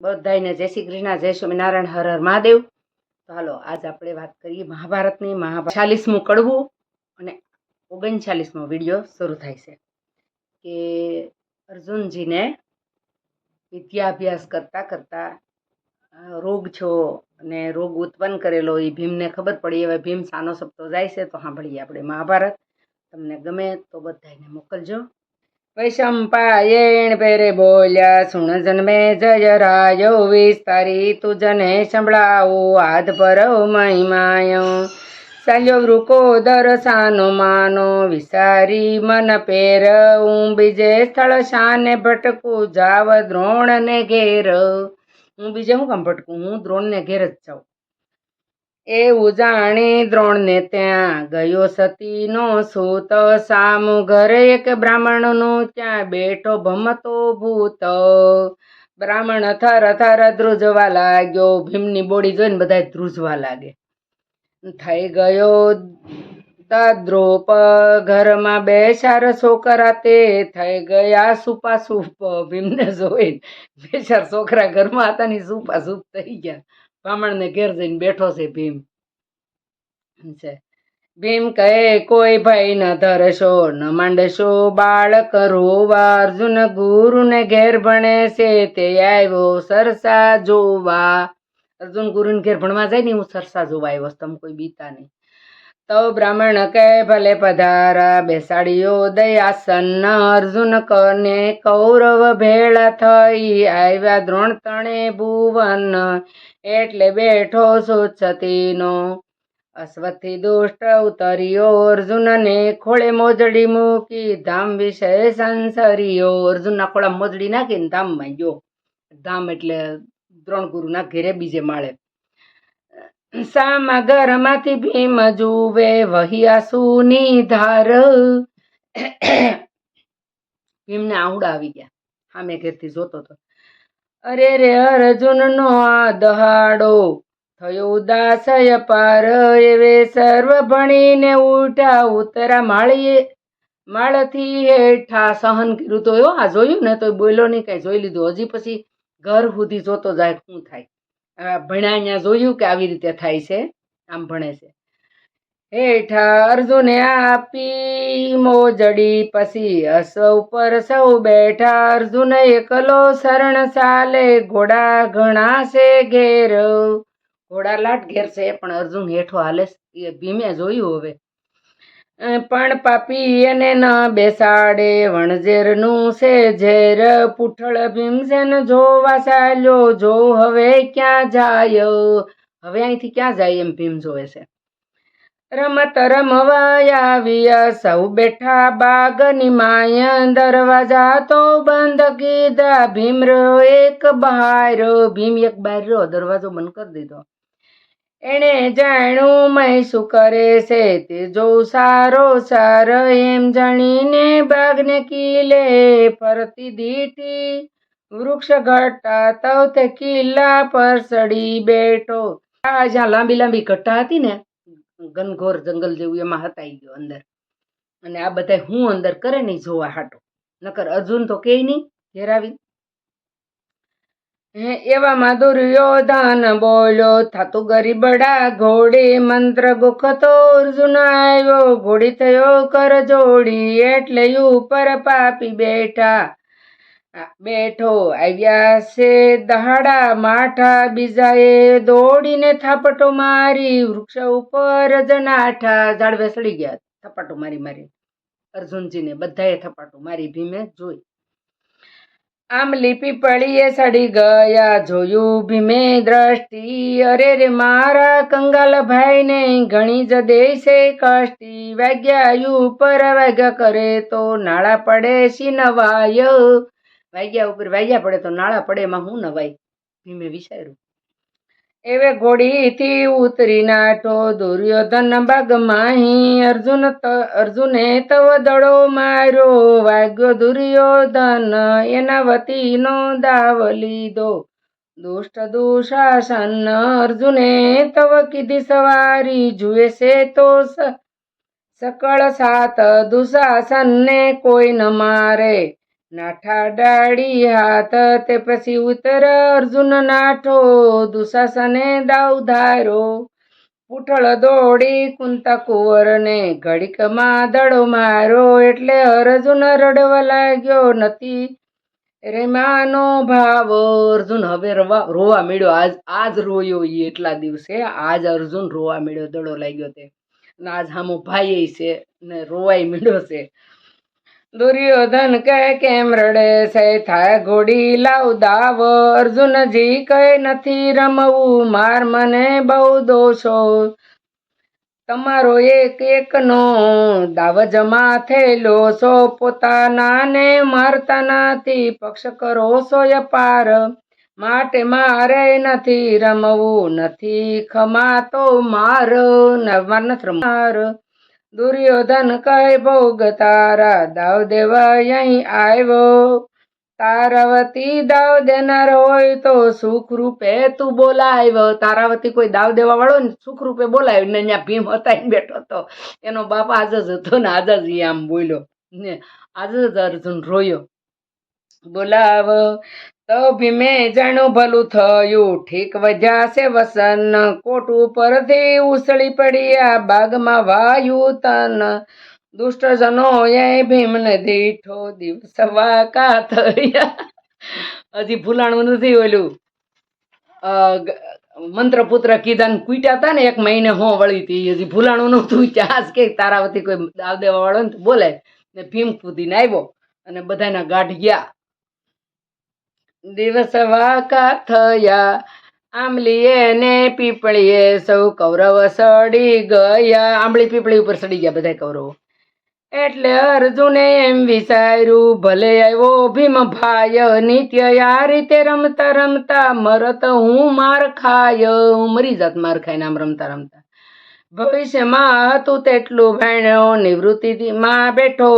બધાયને જય શ્રી કૃષ્ણ, જય સ્વામિનારાયણ, હર હર મહાદેવ. તો હાલો, આજ આપણે વાત કરીએ મહાભારતની. મહાભારત ચાલીસમું કડવું અને ઓગણચાલીસમો વીડિયો શરૂ થાય છે. કે અર્જુનજીને વિદ્યાભ્યાસ કરતાં કરતાં રોગ છો અને રોગ ઉત્પન્ન કરેલો એ ભીમને ખબર પડી. હવે ભીમ સાનો સપ્તો જાય છે, તો સાંભળીએ આપણે મહાભારત. તમને ગમે તો બધાને મોકલજો. વૈશંપાયણ પેરે બોલ્યા સુણ જન્મે જય રાયો વિસ્તારી તું જને સંભળાવું હાથ પર મહિમાય ચાલ્યો વૃકો દરસાનો માનો વિસારી મન પેર હું બીજે સ્થળ શાને ભટકું જાવ દ્રોણ ને ઘેર હું બીજે હું કામ ભટકું હું દ્રોણ ને ઘેર જ જાઉં એવું જાણી દ્રોણને ત્યાં ગયો સતીનો સૂત સામું ઘરે એક બ્રાહ્મણનું ત્યાં બેઠો ભમતો ભૂત. બ્રાહ્મણ થર થર ધ્રુજવા લાગ્યો, ભીમની બોડી જોઈને બધા ધ્રુજવા લાગે. થઈ ગયો તદ્રોપ, ઘરમાં બે ચાર છોકરા તે થઈ ગયા સુપા સૂપ ભીમને જોઈને બે ચાર છોકરા ઘરમાં હતા ને સુપા સૂપ થઈ ગયા. બ્રાહ્મણને ઘેર જઈને બેઠો છે ભીમ. છે. ભીમ કહે, કોઈ ભાઈ ન ધરશો, ન માંડશો બાળક રોવા. અર્જુન ગુરુને ઘેર ભણે છે, તે આવ્યો સરસા જોવા. અર્જુન ગુરુને ઘેર ભણવા જાય ને, હું સરસા જોવા આવ્યો તમે કોઈ બીતા નહીં. તો બ્રાહ્મણ કહે, ભલે પધારા બેસાડીઓ દયાસન. અર્જુન કને કૌરવ ભેળા થઈ, આવ્યા દ્રોણ તણે ભુવન. એટલે બેઠો સુછતીનો અશ્વથી દુષ્ટ ઉતર્યો અર્જુનને ખોળે મોજડી મૂકી ધામ વિશે સંસર્યો. અર્જુનના ખોળા મોજડી નાખીને ધામમાં ગયો ધામ એટલે દ્રોણ ગુરુના ઘેરે બીજે માળે. સામા ઘરમાંથી ભીમ જુવે વહિયા સુની ધાર. ભીમને આવડા આવી ગયા. સામે ઘેરથી જોતો તો. અરે રે, અર્જુનનો આ દહાડો થયો ઉદાસય પાર. એવે સર્વ ભણીને ઉઠા ઉતરા માળીએ. માળથી હેઠા સહન કર્યું તો એવો આ જોયું ને તો બોલ્યો નહીં, કાંઈ જોઈ લીધું. હજી પછી ઘર સુધી જોતો જાય, શું થાય? ભણ્યા અહીંયા જોયું કે આવી રીતે થાય છે? આમ ભણે છે. હેઠા અર્જુને આપી, મોજડી પછી અશ્વ ઉપર સૌ બેઠા. અર્જુન એકલો શરણ ચાલે, ઘોડા ઘણા છે ઘેર. ઘોડા લાટ ઘેર છે, પણ અર્જુન હેઠો હાલે. એ ભીમે જોયું હવે. પણ પાપી એને ન બેસાડે. વણઝેરનું છે ઝેર. પૂઠળ ભીમસેન જોવા ચાલ્યો. જો હવે ક્યાં જાય? હવે અહીંથી ક્યાં જાય એમ ભીમ જોવે છે. રમત રમવાયા સૌ બેઠા બાગની માય દરવાજા તો બંધ. કીધા ભીમ રહ્યો એક બહાર, ભીમ એક બહાર. દરવાજો બંધ કરી દીધો. એણે જાણ્યું મય શું કરે છે? તે જો સારો સાર એમ જાણીને બાગને કિલે ફરતી દીઠી વૃક્ષ ઘટા તવ તે કિલ્લા પર સડી બેઠો. આ જ્યાં લાંબી લાંબી ઘટા હતી ને ઘનઘોર જંગલ જેવું એમાં હતાઈ ગયો અંદર. અને આ બધા હું અંદર કરે નહીં જોવા હાટો. નકર અર્જુન તો કે નહીં, ઘેરાવી. હે એવામાં દુર્યોધન બોલ્યો, થાતું ગરીબડા ઘોડે મંત્ર ગુખતો અર્જુન આવ્યો ઘોડી થયો કર જોડી, એટલે ઉપર પાપી બેઠા. બેઠો, આવ્યા છે દહાડા, માઠા બીજાએ દોડીને થાપટો મારી, વૃક્ષ ઉપર જ નાઠા ઝાડવે સડી ગયા. થપાટો મારી મારી, અર્જુનજીને બધાએ થપાટો મારી ભીમે જોઈ. આમ લીપી પડીએ સડી ગયા, જોયું ભીમે દ્રષ્ટિ, અરે રે મારા કંગાલ ભાઈને ઘણી જ દેશે કષ્ટી, વાગ્યા ઉપર વાગ્યા કરે તો નાળા પડે સી નવાય. વાગ્યા ઉપર વાગ્યા પડે તો નાળા પડે એમાં હું નવાય ભીમે વિચાર્યું. એવે ઘોડીથી ઉતરી નાટો દુર્યોધન બાગ માહી, અર્જુન અર્જુને તવ દડો માર્યો, વાગ્યો દુર્યોધન, એના વતીનો દાવ લીધો. દુષ્ટ દુશાસન અર્જુને તવ કીધી સવારી, જુએ છે તો સકળ સાત દુશાસનને કોઈ ન મારે. નાઠા ડાળી હાથ તે પછી ઉતર અર્જુન નાઠો, દુશાસને દાવ ધારો. પૂઠળ દોડી કુંતા કુંવરને ઘડીકમાં દડો મારો. એટલે અર્જુન રડવા લાગ્યો, નથી રેમાનો ભાવ. અર્જુન હવે રવા, રોવા મળ્યો આજ આજ રોયો એ એટલા દિવસે. આજ અર્જુન રોવા મળ્યો દડો લાગ્યો તે. અને આજ હામો ભાઈ છે ને રોવાય મળ્યો છે. દુર્યોધન કહે, કેમ રડે છે? થાય ઘોડી લાવ દાવ. અર્જુનજી કહે, નથી રમવું, માર મને બહુ દોષો. તમારો એક એકનો દાવ જમા થયેલો છો પોતાનાને મારતા નથી, પક્ષ કરો છો અપાર માટે મારે નથી રમવું, નથી ખમાતો માર માર નથી રમાર દુર્યોધન કહે, ભોગ તારા દાવ દેવા અહીં આવ્યો. તારાવતી દાવ દેનાર હોય તો સુખ રૂપે તું બોલાવ્યો. તારાવતી કોઈ દાવ દેવા વાળો ને સુખ રૂપે બોલાવ્યો ને અહીંયા ભીમ હતા બેઠો હતો. એનો બાપ આજ જ હતો ને આજ જ આમ બોલ્યો ને આજ અર્જુન રોયો. બોલાવ. તો ભીમે જાણું ભલું થયું. ઠીક વધ્યા છે વસન. કોટ ઉપરથી ઉસળી પડી આ બાગમાં વાયુ તન દુષ્ટજનો એ ભીમને દીઠો દિવસ વાકા થયા. હજી ભૂલાણું નથી ઓલું. મંત્રપુત્ર કીધા ને કૂટ્યા હતા ને એક મહિને હો વળી હતી હજી ભૂલાણું નહોતું. ચાસ કે તારાવતી કોઈ દાવ દેવા વાળો ને બોલે. ને ભીમ કૂદીને આવ્યો અને બધાના ગાઢ ગયા. દિવસ વાકા થયા આંબલીએ ને પીપળીએ સૌ કૌરવ સડી ગયા. આંબલી પીપળી ઉપર સડી ગયા બધા કૌરવો. એટલે અર્જુને એમ વિચાર્યું, ભલે આવ્યો ભીમ ભાય નિત્ય આ રીતે રમતા રમતા મરત હું માર ખાય. હું મરી જાત માર ખાઈને આમ રમતા રમતા. ભવિષ્યમાં હતું તેટલું ભણ્યો, નિવૃત્તિમાં બેઠો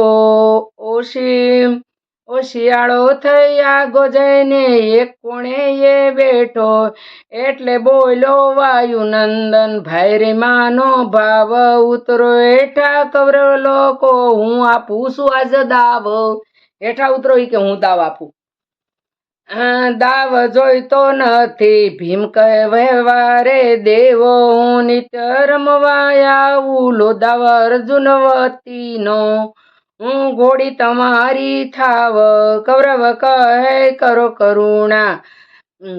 ઓશી. ઓશિયાળો શિયાળો થયા ગોજયને એક કોણે એ બેઠો. એટલે બોલો વાયુ નંદન ભાઈ માનો ભાવ ઉતરો. હેઠા કવરો લોકો, હું આપું છું આજ દાવ. હેઠા ઉતરો કે, હું દાવ આપું. દાવ જોઈતો નથી. ભીમ કહે વ્યવહારે દેવો, હું નિત્ય રમવા આવું. લો દાવ અર્જુન વતીનો હું ઘોડી તમારી થાવ, કૌરવ કહે, કરો કરુણા.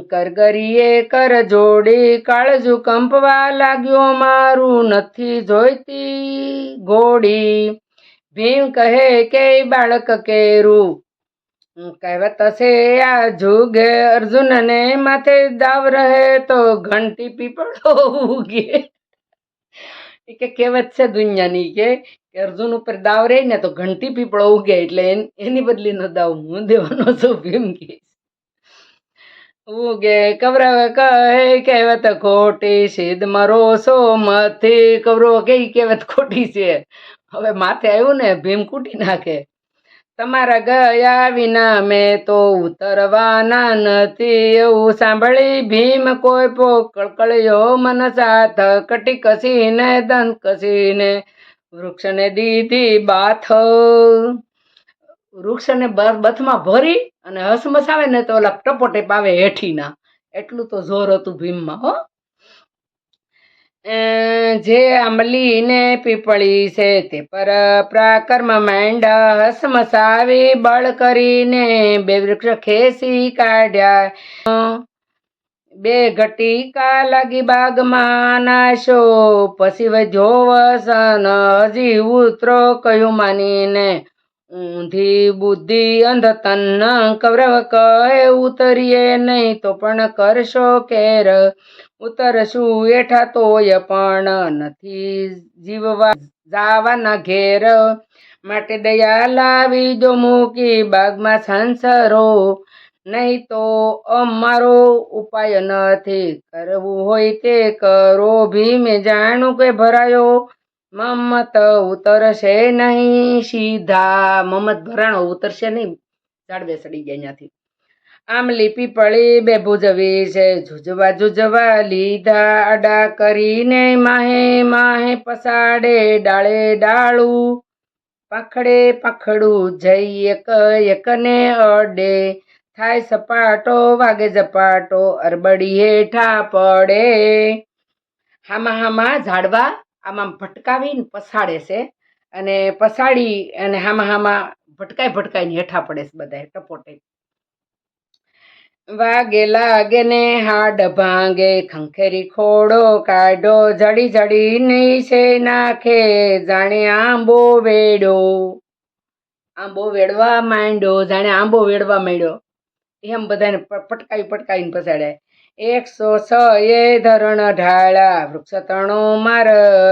કરગરીએ કર જોડી, કાળજુ કંપવા લાગ્યો મારું નથી જોઈતી ઘોડી. ભીમ કહે, કે બાળક કેરું? કહેવત હશે, આ જુગે અર્જુનને માથે દાવ રહે તો ઘંટી પીપળો ઉગે. કે કહેવત છે દુનિયાની કે અર્જુન ઉપર દાવ રહે ને તો ઘંટી પીપળો ઉગે એટલે એની બદલીનો દાવ હું દેવાનો છું ભીમ કે ઉગે કવરવ કહે કહેવત ખોટી સિદ્ધ મરો સો મથી. કવરો કઈ કહેવત ખોટી છે. હવે માથે આવ્યું ને ભીમ કૂટી નાખે. તમારા ગયા વિના મેં તો ઉતરવાના નથી એવું સાંભળી ભીમ કોઈ પો કળકળ્યો મન સાથ કટી કસીને દંત કસીને વૃક્ષને દીધી બાથ. વૃક્ષને બથમાં ભરી અને હસમસાવે ને તો ઓલા ટપોટેપ આવે હેઠીના. એટલું તો જોર હતું ભીમમાં, હો. જે આંબલી ને પીપળી છે તે પર પ્રાકર્મ માંડ હસમસાવી બળ કરીને બે વૃક્ષ ખેસી કાઢ્યા. બે ઘટીકા લાગી બાગમાં નાશો, પછી વધ્યો વસન, હજી ઉતરો કયું માનીને ઊંધી બુદ્ધિ અંધ તન કૌરવ કહે, ઉતરીએ નહીં તો પણ કરશો કેર. ઉતરશું એઠા તોય પણ નથી જીવવા જાવાના ઘેર. માટે દયા લાવી જો મૂકી બાગમાં સંસરો, નહીં તો અમારો ઉપાય નથી. કરવું હોય તે કરો, ભીમે જાણું કે ભરાયો મમત ઉતરશે નહીં સીધા. મમત ભરાણો ઉતરશે નહીં. ઝાડવે સડી ગયા અહીંયાથી. આમ લીપી પીપળી બે ભુજવી છે જુજવા જુજવા લીધા આડા કરીને માહે માહે પસાડે ડાળે ડાળું. પાખડે પાખડું જઈ એક એકને અડે. થાય સપાટો, વાગે ઝપાટો, અરબડી હેઠા પડે. હામાં હામાં ઝાડવા આમાં ભટકાવીને પસાડે છે અને પસાડી અને હામાં હામાં ભટકાઈ ભટકાઈને હેઠા પડે છે બધા ટપોટે. વાગે લાગે ને હાડ ભાંગે, ખંખેરી ખોડો કાઢો, જડી જડી નીચે નાખે, જાણે આંબો વેડો. આંબો વેડવા માંડ્યો, જાણે આંબો વેડવા માંડ્યો. એમ બધાને પટકાવી પટકાવીને પસાડે એકસો છ એ ધરણ ઢાળા વૃક્ષ તણો માર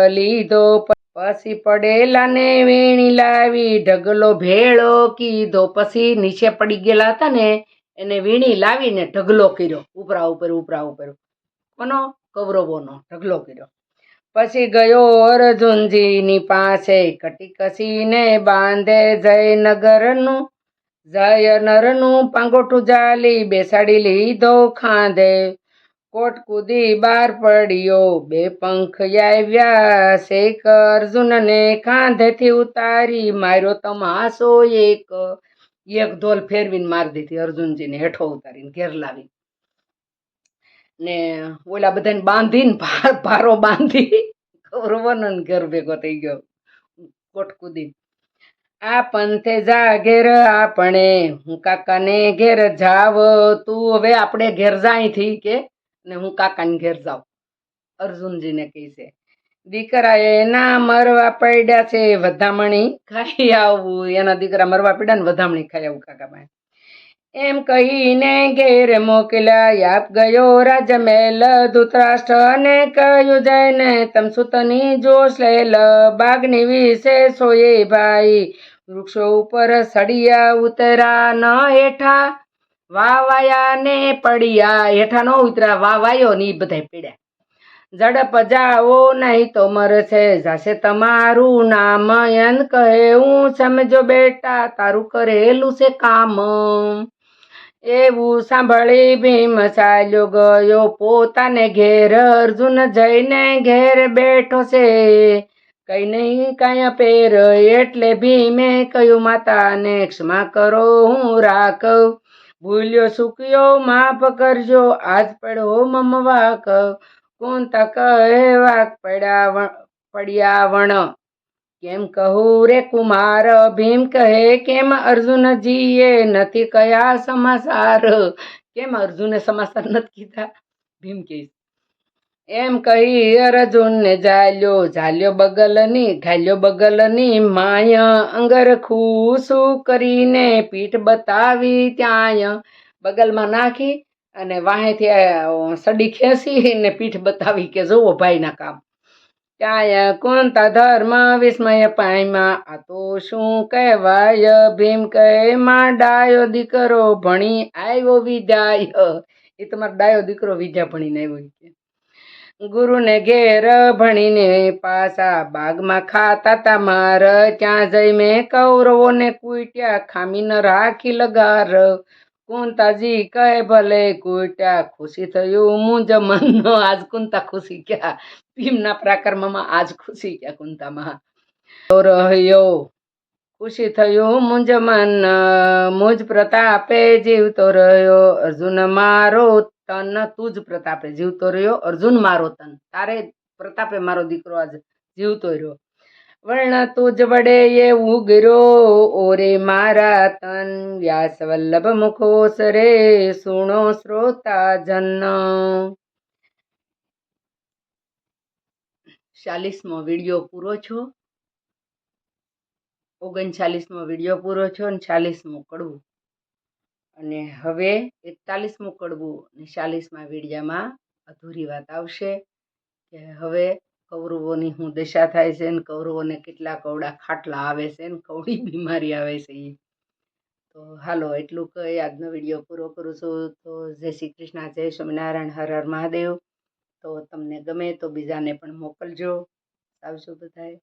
લીધો. પછી પડેલા ને વીણી લાવી, ઢગલો ભેળો કીધો. પછી નીચે પડી ગયેલા હતા ને એને વીણી લાવીને ઢગલો કર્યો. ઉપરા ઉપર ઉપરા ઉપર. કોનો? કૌરવોનો ઢગલો કર્યો. પછી ગયો અર્જુનજીની પાસે. કટી કસીને બાંધે જયનગરનું જય નરનું પાંગોઠું જાલી બેસાડી લીધો ખાંધે. કોટ કૂદી બાર પડ્યો, બે પંખ આવ્યા શેખ અર્જુનને કાંધેથી ઉતારી, માર્યો તમાસો એક. એક ધોલ ફેરવીને મારી દીધી અર્જુનજીને, હેઠો ઉતારીને ઘેર લાવી. ને ઓલા બધાને બાંધીને ભાર બાંધી કૌરવોનો ઘેર ઘર ભેગો થઈ ગયો. કોટ કૂદી. આ પંથે જા ઘેર આપણે, હું કાકાને ઘેર જાવ. તું હવે આપણે ઘેર જાયથી કે, ને હું કાકાને ઘેર જાઉં. અર્જુનજીને કહે છે દીકરા એના મરવા પડ્યા છે વધામણી, ખાઈ આવું. એના દીકરા મરવા પડ્યા ને વધામણી ખાઈ આવું કાકા ભાઈ એમ કહીને ઘેર મોકલ્યા, આપ ગયો રાજમહેલ ધૂતરાષ્ટ્ર ને કહ્યું જઈને તમ સુતની જોશ લેલ બાગની વિશે સોયે ભાઈ. વૃક્ષો ઉપર સળિયા ઉતરા ન હેઠા વાવાયા ને પડ્યા હેઠા ન ઉતરા, વાવાયો ને બધા પડ્યા. ઝડપ જાઓ નહીં તો મરશે, જાશે તમારું નામ, એન કહે, હું સમજો બેટા, તારું કરેલું છે કામ. એવું સાંભળી ભીમ ચાલ્યો ગયો, પોતાને ઘેર, અર્જુન જઈને ઘેર બેઠો છે. કઈ નહીં કાંઈ પેર, એટલે ભીમે કહ્યું માતાને ક્ષમા કરો, હું રાખવ ભૂલ્યો સુક્યો માફ કરજો, આજ પડો મમ વાક. કોણ કહે વાક પડ્યા પડ્યા વણ કેમ કહું રે કુમાર, ભીમ કહે, કેમ અર્જુનજીએ નથી કયા સમાચાર? કેમ અર્જુને સમાચાર નથી કીધા? ભીમ કહે એમ કહી અર્જુનને ઝાલ્યો ઝાલ્યો બગલની ઘાલ્યો બગલની માય અંગર ખુશું કરીને પીઠ બતાવી ત્યાં બગલમાં નાખી અને વાહેથી સડી ખેંચી ને પીઠ બતાવી કે જુઓ ભાઈના કામ. ત્યાં કોનતા ધર્મ વિસ્મય પાયમાં, આ તો શું કહેવાય? ભીમ કહે માં ડાયો દીકરો ભણી આવ્યો વિદ્યાય એ તમારો ડાયો દીકરો વિદ્યા ભણીને આવ્યો ગુરુને ઘેર ભણીને પાસા બાગમાં ખાતા તા માર. ત્યાં જઈ મેં કૌરવોને કૂટ્યા ખામી ન રાખી લગાર. કુંતાજી કહે, ભલે કૂટ્યા, ખુશી થયું મુંજ મનનો. આજ કુંતા ખુશી ક્યાં ભીમના પ્રાકર્મમાં આજ ખુશી ક્યાં કુંતામાં. તો રહ્યો ખુશી થયું મુંજ મન. મુજ પ્રતાપે જીવતો રહ્યો. અર્જુન મારો તન તું જ પ્રતાપે જીવતો રહ્યો. અર્જુન મારો તન. તારે પ્રતાપે મારો દીકરો આજ જીવતો રહ્યો. વર્ણ તુજ વડે એ ઉગરો, ઓરે મારા તન. વ્યાસ વલ્લભ મુખોસ રે, સુણો શ્રોતા જન. ચાલીસમો વીડિયો પૂરો છો? ઓગણચાલીસમો વીડિયો પૂરો છો અને ચાલીસમો કડવું. અને હવે એકતાલીસમું કડવું અને ચાલીસમાં વીડિયામાં અધૂરી વાત આવશે કે હવે કૌરવોની હું દશા થાય છે ને કૌરવોને કેટલા કવડા ખાટલા આવે છે ને કવડી બીમારી આવે છે એ તો હાલો, એટલું કહી આજનો વીડિયો પૂરો કરું છું. તો જય શ્રી કૃષ્ણ, જય સ્વામિનારાયણ, હર હર મહાદેવ. તો તમને ગમે તો બીજાને પણ મોકલજો. આવજો બધાએ